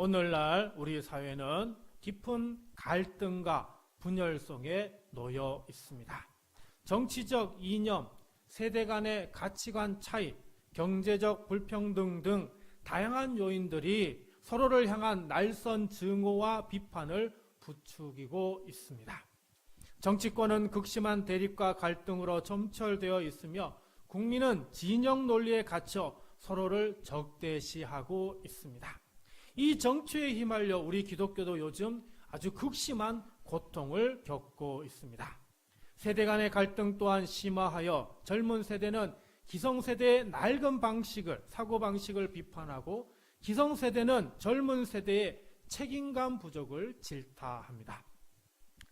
오늘날 우리 사회는 깊은 갈등과 분열 속에 놓여 있습니다. 정치적 이념, 세대 간의 가치관 차이, 경제적 불평등 등 다양한 요인들이 서로를 향한 날선 증오와 비판을 부추기고 있습니다. 정치권은 극심한 대립과 갈등으로 점철되어 있으며 국민은 진영 논리에 갇혀 서로를 적대시하고 있습니다. 이 정치에 휘말려 우리 기독교도 요즘 아주 극심한 고통을 겪고 있습니다. 세대 간의 갈등 또한 심화하여 젊은 세대는 기성세대의 낡은 방식을, 사고방식을 비판하고 기성세대는 젊은 세대의 책임감 부족을 질타합니다.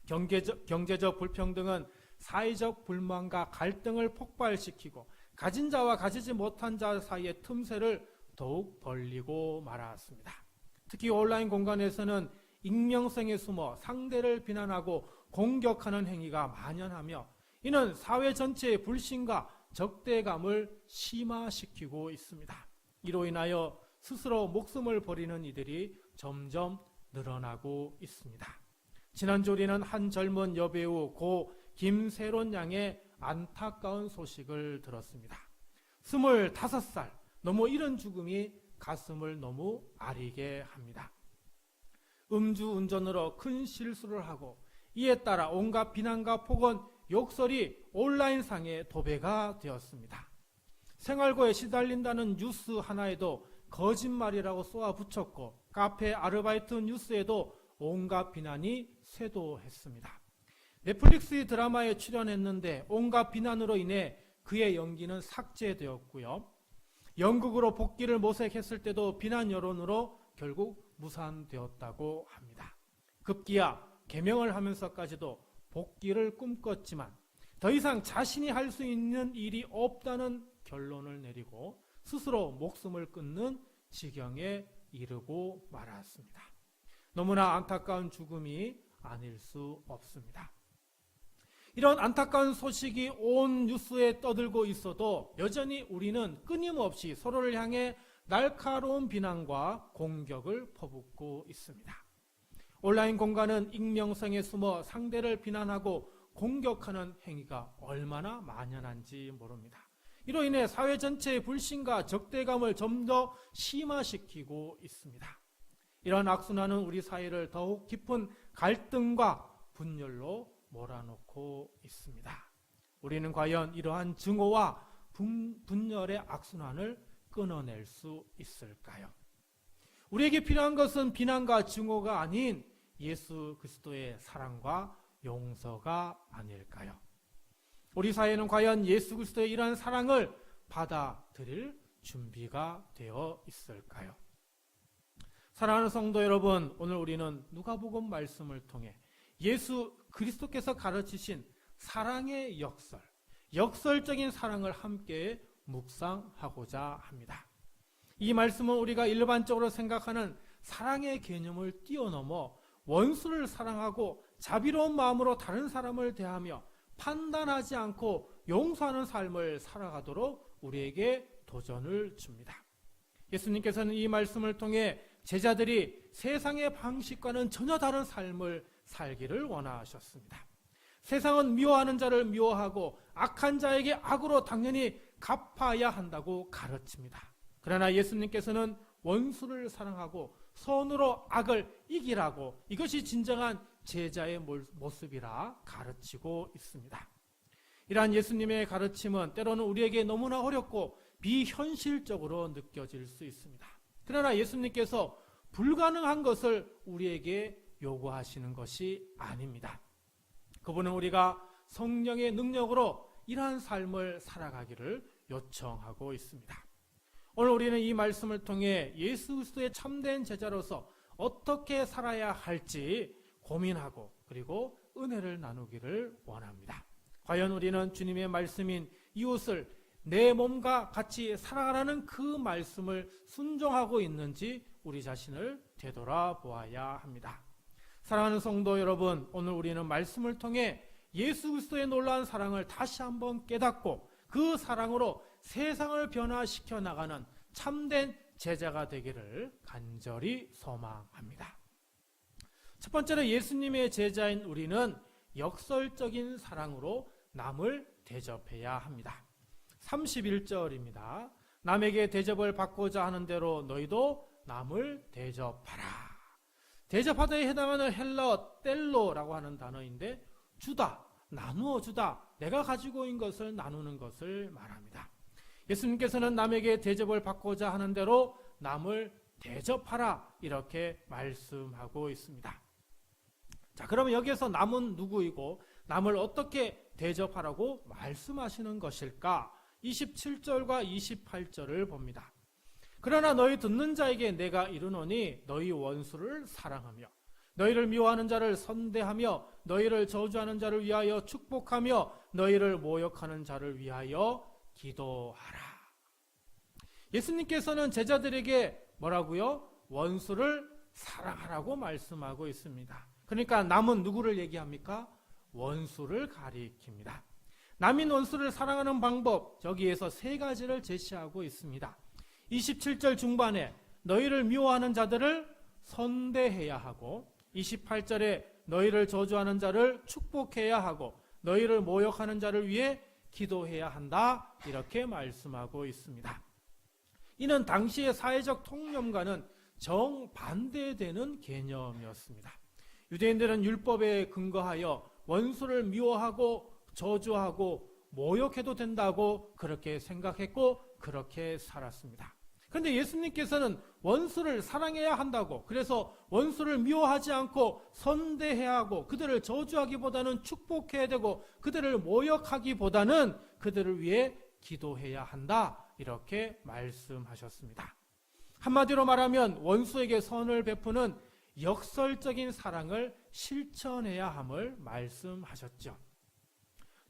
경제적, 경제적 불평등은 사회적 불만과 갈등을 폭발시키고 가진 자와 가지지 못한 자 사이의 틈새를 더욱 벌리고 말았습니다. 특히 온라인 공간에서는 익명성에 숨어 상대를 비난하고 공격하는 행위가 만연하며 이는 사회 전체의 불신과 적대감을 심화시키고 있습니다. 이로 인하여 스스로 목숨을 버리는 이들이 점점 늘어나고 있습니다. 지난주 우리는 한 젊은 여배우 고 김세론 양의 안타까운 소식을 들었습니다. 25살, 너무 이런 죽음이 가슴을 너무 아리게 합니다. 음주 운전으로 큰 실수를 하고 이에 따라 온갖 비난과 폭언, 욕설이 온라인상에 도배가 되었습니다. 생활고에 시달린다는 뉴스 하나에도 거짓말이라고 쏘아 붙였고 카페 아르바이트 뉴스에도 온갖 비난이 쇄도했습니다. 넷플릭스 드라마에 출연했는데 온갖 비난으로 인해 그의 연기는 삭제되었고요. 영국으로 복귀를 모색했을 때도 비난 여론으로 결국 무산되었다고 합니다. 급기야 개명을 하면서까지도 복귀를 꿈꿨지만 더 이상 자신이 할 수 있는 일이 없다는 결론을 내리고 스스로 목숨을 끊는 지경에 이르고 말았습니다. 너무나 안타까운 죽음이 아닐 수 없습니다. 이런 안타까운 소식이 온 뉴스에 떠들고 있어도 여전히 우리는 끊임없이 서로를 향해 날카로운 비난과 공격을 퍼붓고 있습니다. 온라인 공간은 익명성에 숨어 상대를 비난하고 공격하는 행위가 얼마나 만연한지 모릅니다. 이로 인해 사회 전체의 불신과 적대감을 좀 더 심화시키고 있습니다. 이런 악순환은 우리 사회를 더욱 깊은 갈등과 분열로 몰아넣고 있습니다. 우리는 과연 이러한 증오와 분열의 악순환을 끊어낼 수 있을까요? 우리에게 필요한 것은 비난과 증오가 아닌 예수 그리스도의 사랑과 용서가 아닐까요? 우리 사회는 과연 예수 그리스도의 이러한 사랑을 받아들일 준비가 되어 있을까요? 사랑하는 성도 여러분, 오늘 우리는 누가복음 말씀을 통해 예수 그리스도께서 가르치신 사랑의 역설, 역설적인 사랑을 함께 묵상하고자 합니다. 이 말씀은 우리가 일반적으로 생각하는 사랑의 개념을 뛰어넘어 원수를 사랑하고 자비로운 마음으로 다른 사람을 대하며 판단하지 않고 용서하는 삶을 살아가도록 우리에게 도전을 줍니다. 예수님께서는 이 말씀을 통해 제자들이 세상의 방식과는 전혀 다른 삶을 살기를 원하셨습니다. 세상은 미워하는 자를 미워하고 악한 자에게 악으로 당연히 갚아야 한다고 가르칩니다. 그러나 예수님께서는 원수를 사랑하고 선으로 악을 이기라고 이것이 진정한 제자의 모습이라 가르치고 있습니다. 이러한 예수님의 가르침은 때로는 우리에게 너무나 어렵고 비현실적으로 느껴질 수 있습니다. 그러나 예수님께서 불가능한 것을 우리에게 요구하시는 것이 아닙니다. 그분은 우리가 성령의 능력으로 이러한 삶을 살아가기를 요청하고 있습니다. 오늘 우리는 이 말씀을 통해 예수 그리스도의 참된 제자로서 어떻게 살아야 할지 고민하고 그리고 은혜를 나누기를 원합니다. 과연 우리는 주님의 말씀인 이웃을 내 몸과 같이 살아가라는 그 말씀을 순종하고 있는지 우리 자신을 되돌아보아야 합니다. 사랑하는 성도 여러분, 오늘 우리는 말씀을 통해 예수 그리스도의 놀라운 사랑을 다시 한번 깨닫고 그 사랑으로 세상을 변화시켜 나가는 참된 제자가 되기를 간절히 소망합니다. 첫 번째로 예수님의 제자인 우리는 역설적인 사랑으로 남을 대접해야 합니다. 31절입니다. 남에게 대접을 받고자 하는 대로 너희도 남을 대접하라. 대접하다에 해당하는 헬러 뗄로라고 하는 단어인데 주다, 나누어 주다, 내가 가지고 있는 것을 나누는 것을 말합니다. 예수님께서는 남에게 대접을 받고자 하는 대로 남을 대접하라 이렇게 말씀하고 있습니다. 자, 그러면 여기에서 남은 누구이고 남을 어떻게 대접하라고 말씀하시는 것일까? 27절과 28절을 봅니다. 그러나 너희 듣는 자에게 내가 이르노니 너희 원수를 사랑하며 너희를 미워하는 자를 선대하며 너희를 저주하는 자를 위하여 축복하며 너희를 모욕하는 자를 위하여 기도하라. 예수님께서는 제자들에게 뭐라고요? 원수를 사랑하라고 말씀하고 있습니다. 그러니까 남은 누구를 얘기합니까? 원수를 가리킵니다. 남인 원수를 사랑하는 방법 여기에서 세 가지를 제시하고 있습니다. 27절 중반에 너희를 미워하는 자들을 선대해야 하고 28절에 너희를 저주하는 자를 축복해야 하고 너희를 모욕하는 자를 위해 기도해야 한다 이렇게 말씀하고 있습니다. 이는 당시의 사회적 통념과는 정반대되는 개념이었습니다. 유대인들은 율법에 근거하여 원수를 미워하고 저주하고 모욕해도 된다고 그렇게 생각했고 그렇게 살았습니다. 그런데 예수님께서는 원수를 사랑해야 한다고 그래서 원수를 미워하지 않고 선대해야 하고 그들을 저주하기보다는 축복해야 되고 그들을 모욕하기보다는 그들을 위해 기도해야 한다 이렇게 말씀하셨습니다. 한마디로 말하면 원수에게 선을 베푸는 역설적인 사랑을 실천해야 함을 말씀하셨죠.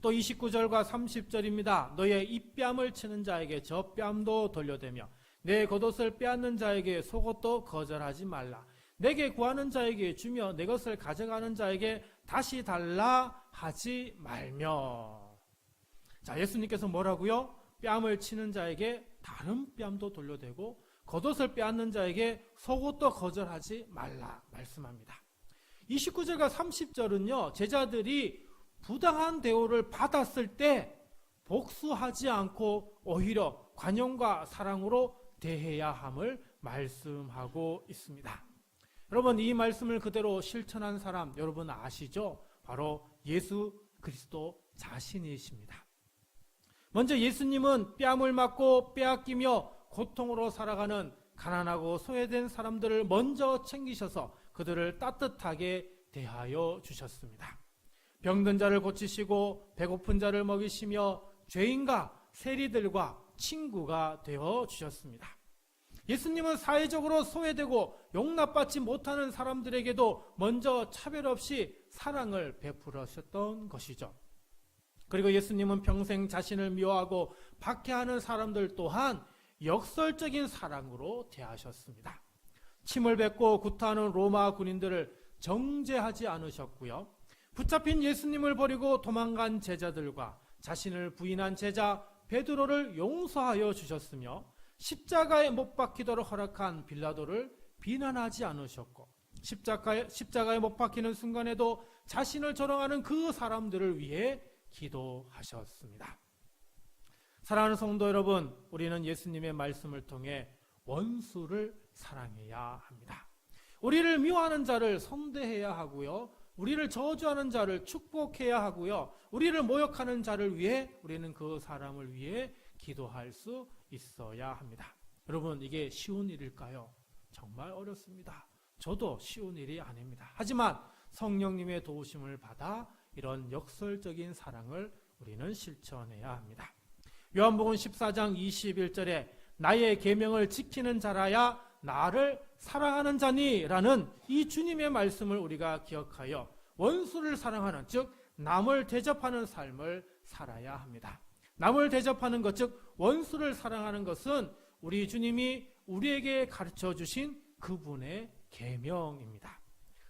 또 29절과 30절입니다. 너의 입뺨을 치는 자에게 저 뺨도 돌려대며 내 겉옷을 빼앗는 자에게 속옷도 거절하지 말라. 내게 구하는 자에게 주며 내 것을 가져가는 자에게 다시 달라 하지 말며. 자, 예수님께서 뭐라고요? 뺨을 치는 자에게 다른 뺨도 돌려대고 겉옷을 빼앗는 자에게 속옷도 거절하지 말라 말씀합니다. 29절과 30절은요, 제자들이 부당한 대우를 받았을 때 복수하지 않고 오히려 관용과 사랑으로 대해야 함을 말씀하고 있습니다. 여러분, 이 말씀을 그대로 실천한 사람 여러분 아시죠? 바로 예수 그리스도 자신이십니다. 먼저 예수님은 뺨을 맞고 빼앗기며 고통으로 살아가는 가난하고 소외된 사람들을 먼저 챙기셔서 그들을 따뜻하게 대하여 주셨습니다. 병든 자를 고치시고 배고픈 자를 먹이시며 죄인과 세리들과 친구가 되어 주셨습니다. 예수님은 사회적으로 소외되고 용납받지 못하는 사람들에게도 먼저 차별 없이 사랑을 베풀으셨던 것이죠. 그리고 예수님은 평생 자신을 미워하고 박해하는 사람들 또한 역설적인 사랑으로 대하셨습니다. 침을 뱉고 구타하는 로마 군인들을 정죄하지 않으셨고요. 붙잡힌 예수님을 버리고 도망간 제자들과 자신을 부인한 제자 베드로를 용서하여 주셨으며 십자가에 못 박히도록 허락한 빌라도를 비난하지 않으셨고 십자가에, 십자가에 못 박히는 순간에도 자신을 조롱하는 그 사람들을 위해 기도하셨습니다. 사랑하는 성도 여러분, 우리는 예수님의 말씀을 통해 원수를 사랑해야 합니다. 우리를 미워하는 자를 선대해야 하고요. 우리를 저주하는 자를 축복해야 하고요. 우리를 모욕하는 자를 위해 우리는 그 사람을 위해 기도할 수 있어야 합니다. 여러분, 이게 쉬운 일일까요? 정말 어렵습니다. 저도 쉬운 일이 아닙니다. 하지만 성령님의 도우심을 받아 이런 역설적인 사랑을 우리는 실천해야 합니다. 요한복음 14장 21절에 나의 계명을 지키는 자라야 나를 사랑하는 자니라는 이 주님의 말씀을 우리가 기억하여 원수를 사랑하는 즉 남을 대접하는 삶을 살아야 합니다. 남을 대접하는 것 즉 원수를 사랑하는 것은 우리 주님이 우리에게 가르쳐 주신 그분의 계명입니다.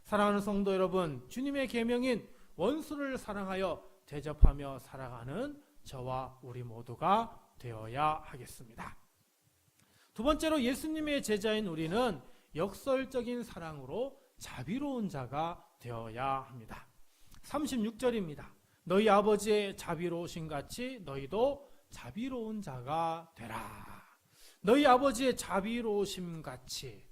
사랑하는 성도 여러분, 주님의 계명인 원수를 사랑하여 대접하며 살아가는 저와 우리 모두가 되어야 하겠습니다. 두 번째로 예수님의 제자인 우리는 역설적인 사랑으로 자비로운 자가 되어야 합니다. 36절입니다. 너희 아버지의 자비로우신 같이 너희도 자비로운 자가 되라. 너희 아버지의 자비로우심 같이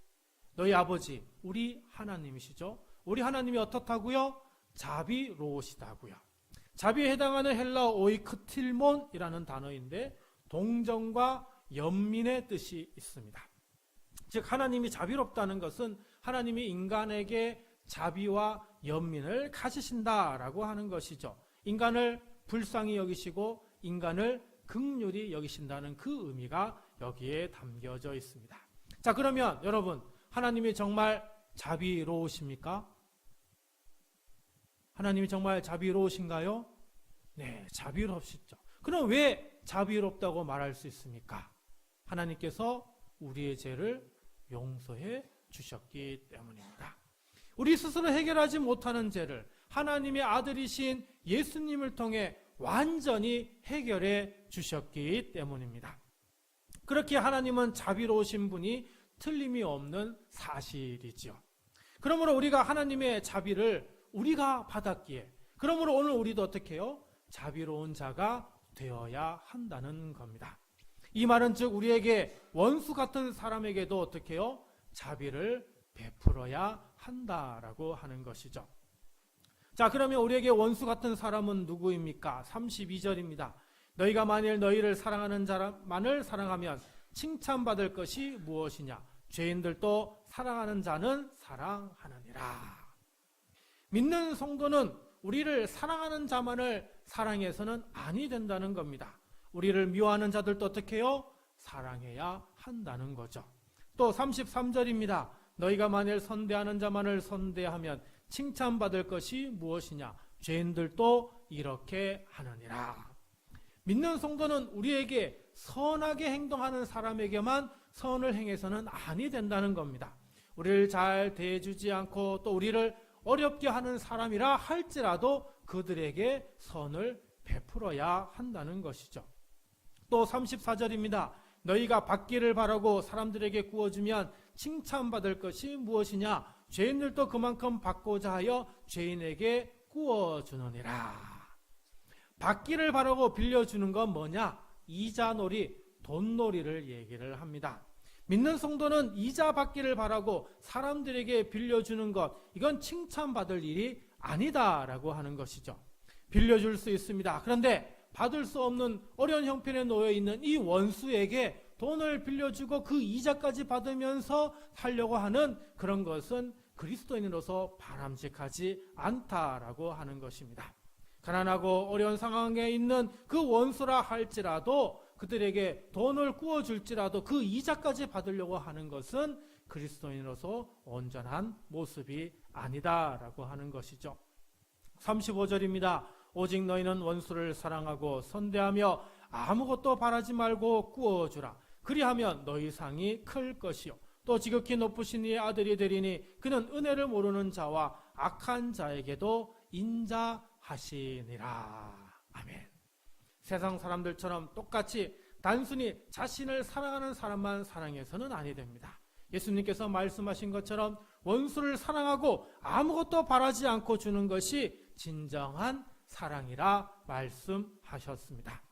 너희 아버지 우리 하나님이시죠. 우리 하나님이 어떻다고요? 자비로우시다고요. 자비에 해당하는 헬라어 오이크틸몬이라는 단어인데 동정과 연민의 뜻이 있습니다. 즉 하나님이 자비롭다는 것은 하나님이 인간에게 자비와 연민을 가지신다라고 하는 것이죠. 인간을 불쌍히 여기시고 인간을 극률이 여기신다는 그 의미가 여기에 담겨져 있습니다. 자, 그러면 여러분, 하나님이 정말 자비로우십니까? 하나님이 정말 자비로우신가요? 네, 자비롭시죠. 그럼 왜 자비롭다고 말할 수 있습니까? 하나님께서 우리의 죄를 용서해 주셨기 때문입니다. 우리 스스로 해결하지 못하는 죄를 하나님의 아들이신 예수님을 통해 완전히 해결해 주셨기 때문입니다. 그렇게 하나님은 자비로우신 분이 틀림이 없는 사실이지요. 그러므로 우리가 하나님의 자비를 우리가 받았기에 그러므로 오늘 우리도 어떻게 해요? 자비로운 자가 되어야 한다는 겁니다. 이 말은 즉 우리에게 원수 같은 사람에게도 어떻게 해요? 자비를 베풀어야 한다라고 하는 것이죠. 자, 그러면 우리에게 원수 같은 사람은 누구입니까? 32절입니다. 너희가 만일 너희를 사랑하는 자만을 사랑하면 칭찬받을 것이 무엇이냐? 죄인들도 사랑하는 자는 사랑하느니라. 믿는 성도는 우리를 사랑하는 자만을 사랑해서는 아니 된다는 겁니다. 우리를 미워하는 자들도 어떻게 해요? 사랑해야 한다는 거죠. 또 33절입니다. 너희가 만일 선대하는 자만을 선대하면 칭찬받을 것이 무엇이냐? 죄인들도 이렇게 하느니라. 믿는 성도는 우리에게 선하게 행동하는 사람에게만 선을 행해서는 아니 된다는 겁니다. 우리를 잘 대해주지 않고 또 우리를 어렵게 하는 사람이라 할지라도 그들에게 선을 베풀어야 한다는 것이죠. 또 34절입니다. 너희가 받기를 바라고 사람들에게 구워주면 칭찬받을 것이 무엇이냐? 죄인들도 그만큼 받고자 하여 죄인에게 구워주느니라. 받기를 바라고 빌려주는 건 뭐냐? 이자놀이, 돈놀이를 얘기를 합니다. 믿는 성도는 이자 받기를 바라고 사람들에게 빌려주는 것, 이건 칭찬받을 일이 아니다라고 하는 것이죠. 빌려줄 수 있습니다. 그런데 받을 수 없는 어려운 형편에 놓여 있는 이 원수에게 돈을 빌려주고 그 이자까지 받으면서 살려고 하는 그런 것은 그리스도인으로서 바람직하지 않다라고 하는 것입니다. 가난하고 어려운 상황에 있는 그 원수라 할지라도 그들에게 돈을 구워줄지라도 그 이자까지 받으려고 하는 것은 그리스도인으로서 온전한 모습이 아니다라고 하는 것이죠. 35절입니다. 오직 너희는 원수를 사랑하고 선대하며 아무것도 바라지 말고 구워주라. 그리하면 너희 상이 클 것이요. 또 지극히 높으신 이의 아들이 되리니 그는 은혜를 모르는 자와 악한 자에게도 인자하시니라. 아멘. 세상 사람들처럼 똑같이 단순히 자신을 사랑하는 사람만 사랑해서는 아니 됩니다. 예수님께서 말씀하신 것처럼 원수를 사랑하고 아무것도 바라지 않고 주는 것이 진정한 사랑이라 말씀하셨습니다.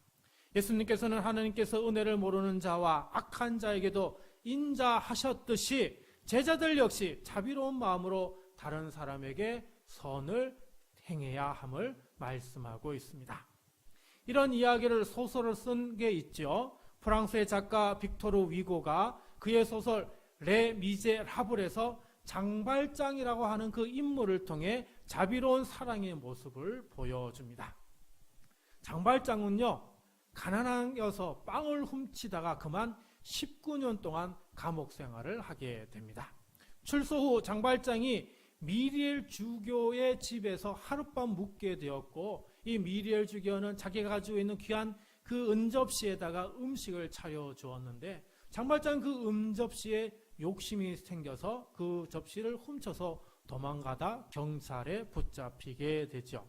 예수님께서는 하나님께서 은혜를 모르는 자와 악한 자에게도 인자하셨듯이 제자들 역시 자비로운 마음으로 다른 사람에게 선을 행해야 함을 말씀하고 있습니다. 이런 이야기를 소설을 쓴 게 있죠. 프랑스의 작가 빅토르 위고가 그의 소설 레 미제라블에서 장발장이라고 하는 그 인물을 통해 자비로운 사랑의 모습을 보여줍니다. 장발장은요, 가난하여서 빵을 훔치다가 그만 19년 동안 감옥 생활을 하게 됩니다. 출소 후 장발장이 미리엘 주교의 집에서 하룻밤 묵게 되었고 이 미리엘 주교는 자기가 가지고 있는 귀한 그 은접시에다가 음식을 차려 주었는데 장발장 그 음접시에 욕심이 생겨서 그 접시를 훔쳐서 도망가다 경찰에 붙잡히게 되죠.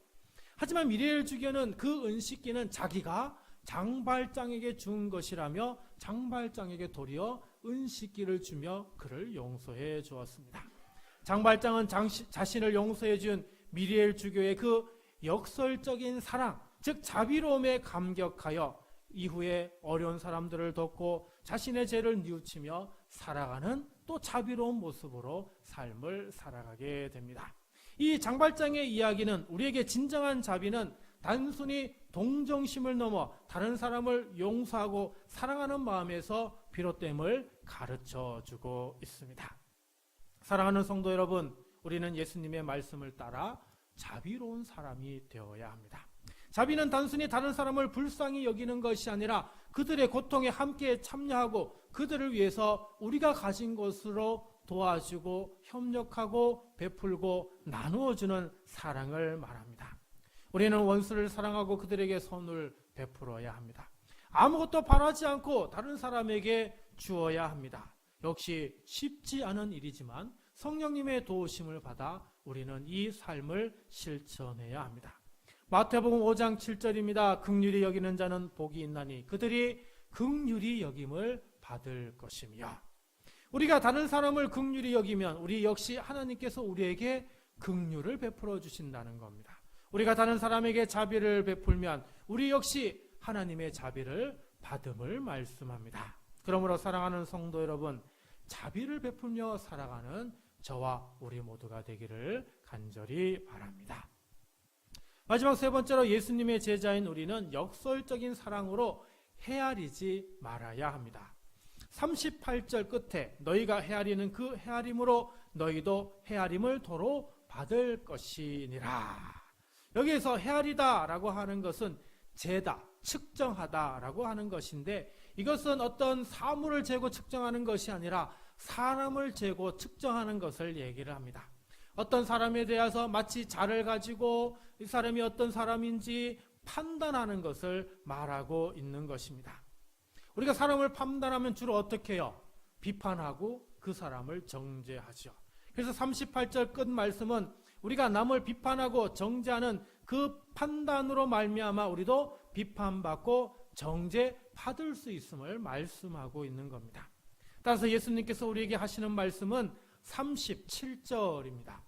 하지만 미리엘 주교는 그 은식기는 자기가 장발장에게 준 것이라며 장발장에게 도리어 은식기를 주며 그를 용서해 주었습니다. 장발장은 장시, 자신을 용서해 준 미리엘 주교의 그 역설적인 사랑, 즉 자비로움에 감격하여 이후에 어려운 사람들을 돕고 자신의 죄를 뉘우치며 살아가는 또 자비로운 모습으로 삶을 살아가게 됩니다. 이 장발장의 이야기는 우리에게 진정한 자비는 단순히 동정심을 넘어 다른 사람을 용서하고 사랑하는 마음에서 비롯됨을 가르쳐 주고 있습니다. 사랑하는 성도 여러분, 우리는 예수님의 말씀을 따라 자비로운 사람이 되어야 합니다. 자비는 단순히 다른 사람을 불쌍히 여기는 것이 아니라 그들의 고통에 함께 참여하고 그들을 위해서 우리가 가진 것으로 도와주고 협력하고 베풀고 나누어주는 사랑을 말합니다. 우리는 원수를 사랑하고 그들에게 선을 베풀어야 합니다. 아무것도 바라지 않고 다른 사람에게 주어야 합니다. 역시 쉽지 않은 일이지만 성령님의 도우심을 받아 우리는 이 삶을 실천해야 합니다. 마태복음 5장 7절입니다. 극률이 여기는 자는 복이 있나니 그들이 극률이 여김을 받을 것이며 우리가 다른 사람을 극률이 여기면 우리 역시 하나님께서 우리에게 극률을 베풀어 주신다는 겁니다. 우리가 다른 사람에게 자비를 베풀면 우리 역시 하나님의 자비를 받음을 말씀합니다. 그러므로 사랑하는 성도 여러분, 자비를 베풀며 살아가는 저와 우리 모두가 되기를 간절히 바랍니다. 마지막 세 번째로 예수님의 제자인 우리는 역설적인 사랑으로 헤아리지 말아야 합니다. 38절 끝에 너희가 헤아리는 그 헤아림으로 너희도 헤아림을 도로 받을 것이니라. 여기에서 헤아리다라고 하는 것은 재다, 측정하다라고 하는 것인데 이것은 어떤 사물을 재고 측정하는 것이 아니라 사람을 재고 측정하는 것을 얘기를 합니다. 어떤 사람에 대해서 마치 자를 가지고 이 사람이 어떤 사람인지 판단하는 것을 말하고 있는 것입니다. 우리가 사람을 판단하면 주로 어떻게 해요? 비판하고 그 사람을 정죄하죠. 그래서 38절 끝 말씀은 우리가 남을 비판하고 정죄하는 그 판단으로 말미암아 우리도 비판받고 정죄 받을 수 있음을 말씀하고 있는 겁니다. 따라서 예수님께서 우리에게 하시는 말씀은 37절입니다.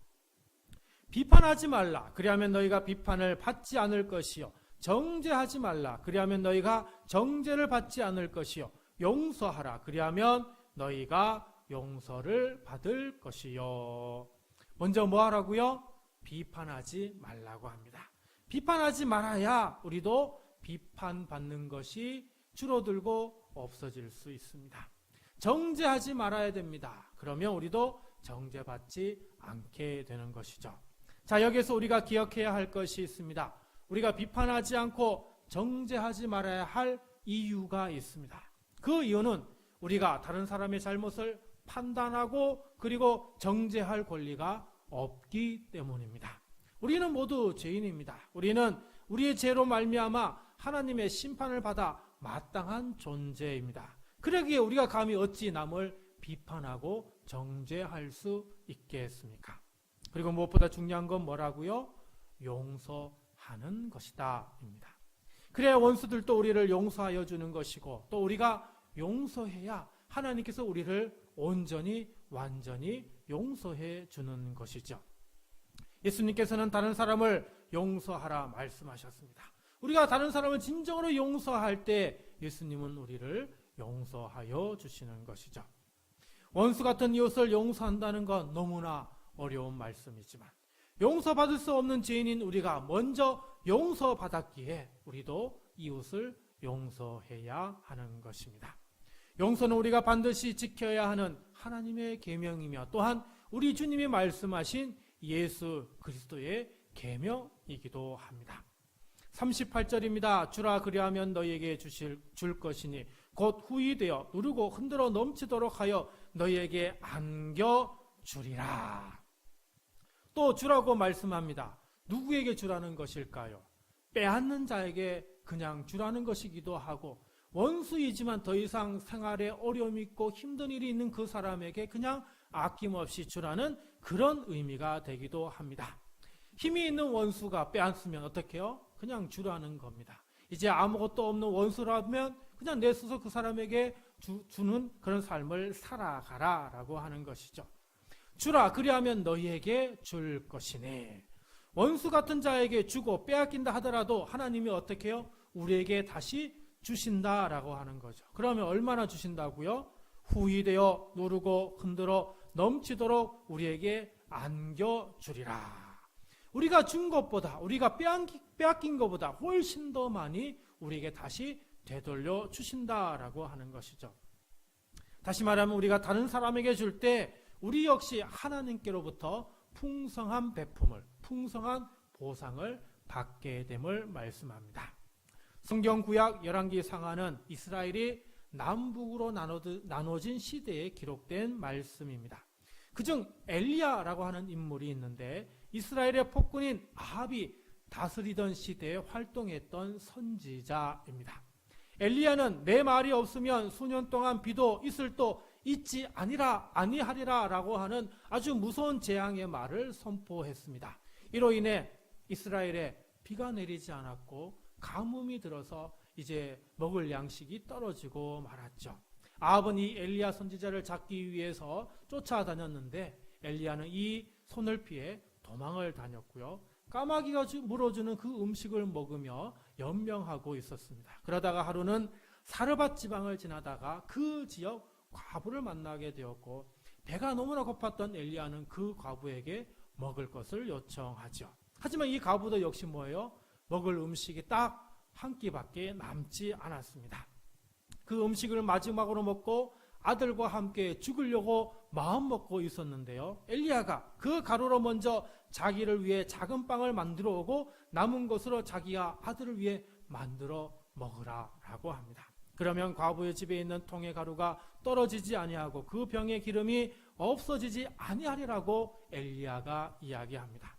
비판하지 말라. 그리하면 너희가 비판을 받지 않을 것이요. 정죄하지 말라. 그리하면 너희가 정죄를 받지 않을 것이요. 용서하라. 그리하면 너희가 용서를 받을 것이요. 먼저 뭐 하라고요? 비판하지 말라고 합니다. 비판하지 말아야 우리도 비판받는 것이 줄어들고 없어질 수 있습니다. 정죄하지 말아야 됩니다. 그러면 우리도 정죄받지 않게 되는 것이죠. 자, 여기서 우리가 기억해야 할 것이 있습니다. 우리가 비판하지 않고 정죄하지 말아야 할 이유가 있습니다. 그 이유는 우리가 다른 사람의 잘못을 판단하고 그리고 정죄할 권리가 없기 때문입니다. 우리는 모두 죄인입니다. 우리는 우리의 죄로 말미암아 하나님의 심판을 받아 마땅한 존재입니다. 그러기에 우리가 감히 어찌 남을 비판하고 정죄할 수 있겠습니까? 그리고 무엇보다 중요한 건 뭐라고요? 용서하는 것이다 입니다. 그래야 원수들도 우리를 용서하여 주는 것이고 또 우리가 용서해야 하나님께서 우리를 온전히 완전히 용서해 주는 것이죠. 예수님께서는 다른 사람을 용서하라 말씀하셨습니다. 우리가 다른 사람을 진정으로 용서할 때 예수님은 우리를 용서하여 주시는 것이죠. 원수 같은 이웃을 용서한다는 건 너무나 어려운 말씀이지만 용서받을 수 없는 죄인인 우리가 먼저 용서받았기에 우리도 이웃을 용서해야 하는 것입니다. 용서는 우리가 반드시 지켜야 하는 하나님의 계명이며 또한 우리 주님이 말씀하신 예수 그리스도의 계명이기도 합니다. 38절입니다. 주라 그리하면 너희에게 주실 줄 것이니 곧 후이 되어 누르고 흔들어 넘치도록 하여 너희에게 안겨 주리라. 또 주라고 말씀합니다. 누구에게 주라는 것일까요? 빼앗는 자에게 그냥 주라는 것이기도 하고 원수이지만 더 이상 생활에 어려움이 있고 힘든 일이 있는 그 사람에게 그냥 아낌없이 주라는 그런 의미가 되기도 합니다. 힘이 있는 원수가 빼앗으면 어떻게 해요? 그냥 주라는 겁니다. 이제 아무것도 없는 원수라면 그냥 내서서 그 사람에게 주, 는 그런 삶을 살아가라 라고 하는 것이죠. 주라 그리하면 너희에게 줄 것이네. 원수 같은 자에게 주고 빼앗긴다 하더라도 하나님이 어떻게 해요? 우리에게 다시 주신다라고 하는 거죠. 그러면 얼마나 주신다고요? 후이되어 누르고 흔들어 넘치도록 우리에게 안겨주리라. 우리가 준 것보다 우리가 빼앗긴, 것보다 훨씬 더 많이 우리에게 다시 되돌려 주신다라고 하는 것이죠. 다시 말하면 우리가 다른 사람에게 줄 때 우리 역시 하나님께로부터 풍성한 베품을 풍성한 보상을 받게 됨을 말씀합니다. 성경 구약 열왕기 상하는 이스라엘이 남북으로 나눠진 시대에 기록된 말씀입니다. 그중 엘리야라고 하는 인물이 있는데 이스라엘의 폭군인 아합이 다스리던 시대에 활동했던 선지자입니다. 엘리야는 내 말이 없으면 수년 동안 비도 이슬도 있지 아니라 아니하리라라고 하는 아주 무서운 재앙의 말을 선포했습니다. 이로 인해 이스라엘에 비가 내리지 않았고 가뭄이 들어서 이제 먹을 양식이 떨어지고 말았죠. 아합은 이 엘리야 선지자를 잡기 위해서 쫓아다녔는데 엘리야는 이 손을 피해 도망을 다녔고요. 까마귀가 물어주는 그 음식을 먹으며 연명하고 있었습니다. 그러다가 하루는 사르밧 지방을 지나다가 그 지역 과부를 만나게 되었고 배가 너무나 고팠던 엘리야는 그 과부에게 먹을 것을 요청하죠. 하지만 이 과부도 역시 뭐예요? 먹을 음식이 딱 한 끼밖에 남지 않았습니다. 그 음식을 마지막으로 먹고 아들과 함께 죽으려고 마음 먹고 있었는데요. 엘리야가 그 가루로 먼저 자기를 위해 작은 빵을 만들어 오고 남은 것으로 자기가 아들을 위해 만들어 먹으라라고 합니다. 그러면 과부의 집에 있는 통의 가루가 떨어지지 아니하고 그 병의 기름이 없어지지 아니하리라고 엘리야가 이야기합니다.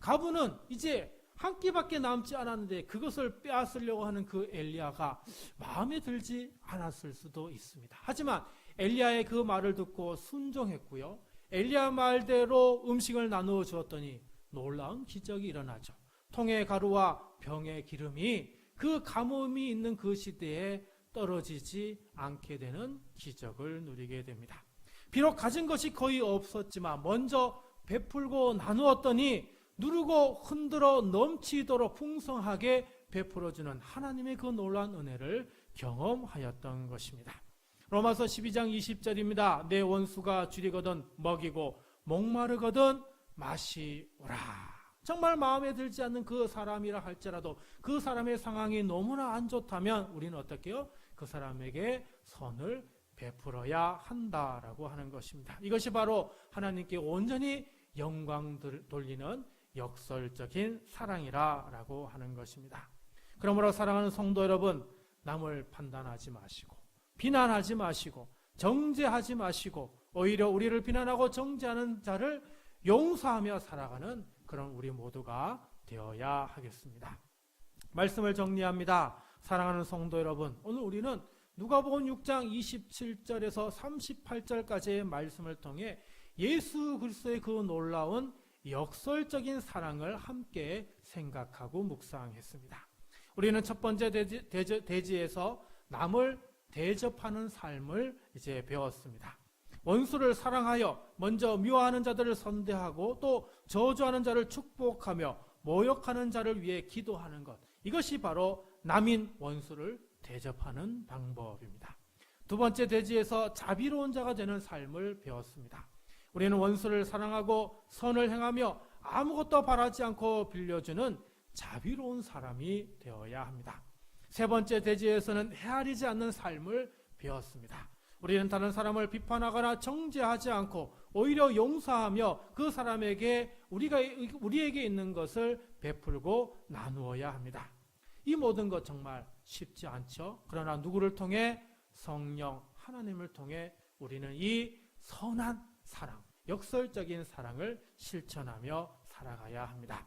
과부는 이제 한 끼밖에 남지 않았는데 그것을 빼앗으려고 하는 그 엘리야가 마음에 들지 않았을 수도 있습니다. 하지만 엘리야의 그 말을 듣고 순종했고요. 엘리야 말대로 음식을 나누어 주었더니 놀라운 기적이 일어나죠. 통의 가루와 병의 기름이 그 가뭄이 있는 그 시대에 떨어지지 않게 되는 기적을 누리게 됩니다. 비록 가진 것이 거의 없었지만 먼저 베풀고 나누었더니 누르고 흔들어 넘치도록 풍성하게 베풀어주는 하나님의 그 놀라운 은혜를 경험하였던 것입니다. 로마서 12장 20절입니다. 내 원수가 줄이거든 먹이고 목마르거든 마시오라. 정말 마음에 들지 않는 그 사람이라 할지라도 그 사람의 상황이 너무나 안 좋다면 우리는 어떻게 해요? 그 사람에게 선을 베풀어야 한다라고 하는 것입니다. 이것이 바로 하나님께 온전히 영광 돌리는 역설적인 사랑이라라고 하는 것입니다. 그러므로 사랑하는 성도 여러분, 남을 판단하지 마시고 비난하지 마시고 정죄하지 마시고 오히려 우리를 비난하고 정죄하는 자를 용서하며 살아가는 그런 우리 모두가 되어야 하겠습니다. 말씀을 정리합니다. 사랑하는 성도 여러분, 오늘 우리는 누가복음 6장 27절에서 38절까지의 말씀을 통해 예수 그리스도의 그 놀라운 역설적인 사랑을 함께 생각하고 묵상했습니다. 우리는 첫 번째 대지, 대지에서 남을 대접하는 삶을 이제 배웠습니다. 원수를 사랑하여 먼저 미워하는 자들을 선대하고 또 저주하는 자를 축복하며 모욕하는 자를 위해 기도하는 것. 이것이 바로 남인 원수를 대접하는 방법입니다. 두 번째 대지에서 자비로운 자가 되는 삶을 배웠습니다. 우리는 원수를 사랑하고 선을 행하며 아무것도 바라지 않고 빌려주는 자비로운 사람이 되어야 합니다. 세 번째 대지에서는 헤아리지 않는 삶을 배웠습니다. 우리는 다른 사람을 비판하거나 정죄하지 않고 오히려 용서하며 그 사람에게 우리가 우리에게 있는 것을 베풀고 나누어야 합니다. 이 모든 것 정말 쉽지 않죠. 그러나 누구를 통해 성령 하나님을 통해 우리는 이 선한 사랑, 역설적인 사랑을 실천하며 살아가야 합니다.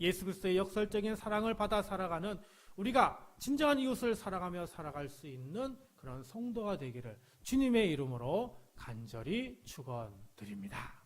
예수 그리스도의 역설적인 사랑을 받아 살아가는 우리가 진정한 이웃을 살아가며 살아갈 수 있는 그런 성도가 되기를 주님의 이름으로 간절히 축원드립니다.